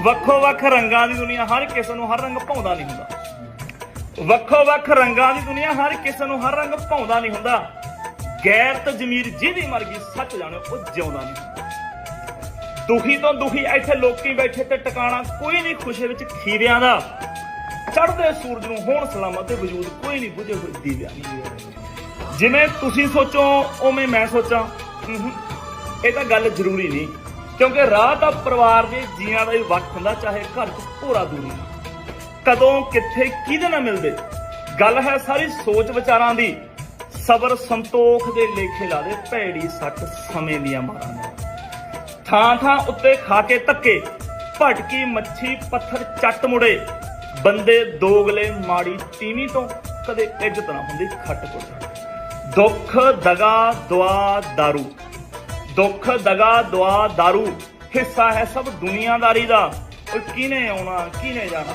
ਵੱਖੋ ਵੱਖ ਰੰਗਾਂ ਦੀ ਦੁਨੀਆ ਹਰ ਕਿਸੇ ਨੂੰ ਹਰ ਰੰਗ ਭਾਉਂਦਾ ਨਹੀਂ ਹੁੰਦਾ। ਵੱਖੋ ਵੱਖ ਰੰਗਾਂ ਦੀ ਦੁਨੀਆ ਹਰ ਕਿਸੇ ਨੂੰ ਹਰ ਰੰਗ ਭਾਉਂਦਾ ਨਹੀਂ ਹੁੰਦਾ। ਗੈਰ ਜ਼ਮੀਰ ਜਿਹਦੀ ਮਰ ਸੱਚ ਜਾਣੇ, ਉਹ ਜਿਉਂਦਾ ਨਹੀਂ ਦੁਖੀ ਤੋਂ ਦੁਖੀ ਇੱਥੇ ਲੋਕੀ ਬੈਠੇ ਤੇ ਟਿਕਾਣਾ ਕੋਈ ਨਹੀਂ ਖੁਸ਼ੀ ਵਿੱਚ ਖੀਰਿਆਂ ਦਾ। ਚੜ੍ਹਦੇ ਸੂਰਜ ਨੂੰ ਹੋਣ ਸਲਾਮਤ ਤੇ ਵਜੂਦ ਕੋਈ ਨਹੀਂ ਬੁਝੇ ਹੋਏ ਦੀਵਿਆਂ ਦੀ। ਜਿਵੇਂ ਤੁਸੀਂ ਸੋਚੋ, ਉਵੇਂ ਮੈਂ ਸੋਚਾਂ। ਇਹ ਤਾਂ ਗੱਲ ਜ਼ਰੂਰੀ ਨਹੀਂ। ਕਿਉਂਕਿ ਰਾਹ ਤਾਂ ਪਰਿਵਾਰ ਦੇ ਜੀਆਂ ਦਾ ਹੀ ਵਕਤ ਹੁੰਦਾ, ਚਾਹੇ ਘਰ 'ਚ ਭੋਰਾ ਦੂਰੀ ਕਦੋਂ, ਕਿੱਥੇ, ਕਿਹਦੇ ਨਾਲ ਮਿਲਦੇ? ਗੱਲ ਹੈ ਸਾਰੀ ਸੋਚ ਵਿਚਾਰਾਂ ਦੀ। ਸਬਰ ਸੰਤੋਖ ਦੇ ਲੇਖੇ ਲਾ ਦੇ ਭੈੜੀ ਸੱਟ ਸਮੇਂ ਦੀਆਂ ਮਾਰਾਂ ਥਾਂ ਥਾਂ ਉੱਤੇ ਖਾ ਕੇ ਧੱਕੇ, ਭਟਕੀ ਮੱਛੀ, ਪੱਥਰ ਚੱਟ ਮੁੜੇ। ਬੰਦੇ ਦੋਗਲੇ ਮਾੜੀ ਤੀਵੀਂ ਤੋਂ ਕਦੇ ਇੱਜ਼ਤ ਨਾ ਹੁੰਦੀ, ਖੱਟ ਕੋਲ ਦੁੱਖ, ਦਗਾ, ਦੁਆ दारू ਦੁੱਖ ਦਗਾ ਦੁਆ दारू ਹਿੱਸਾ ਹੈ ਸਭ ਦੁਨੀਆਦਾਰੀ ਦਾ। ਉਹ ਕਿਨੇ ਆਉਣਾ ਕਿਨੇ ਜਾਣਾ?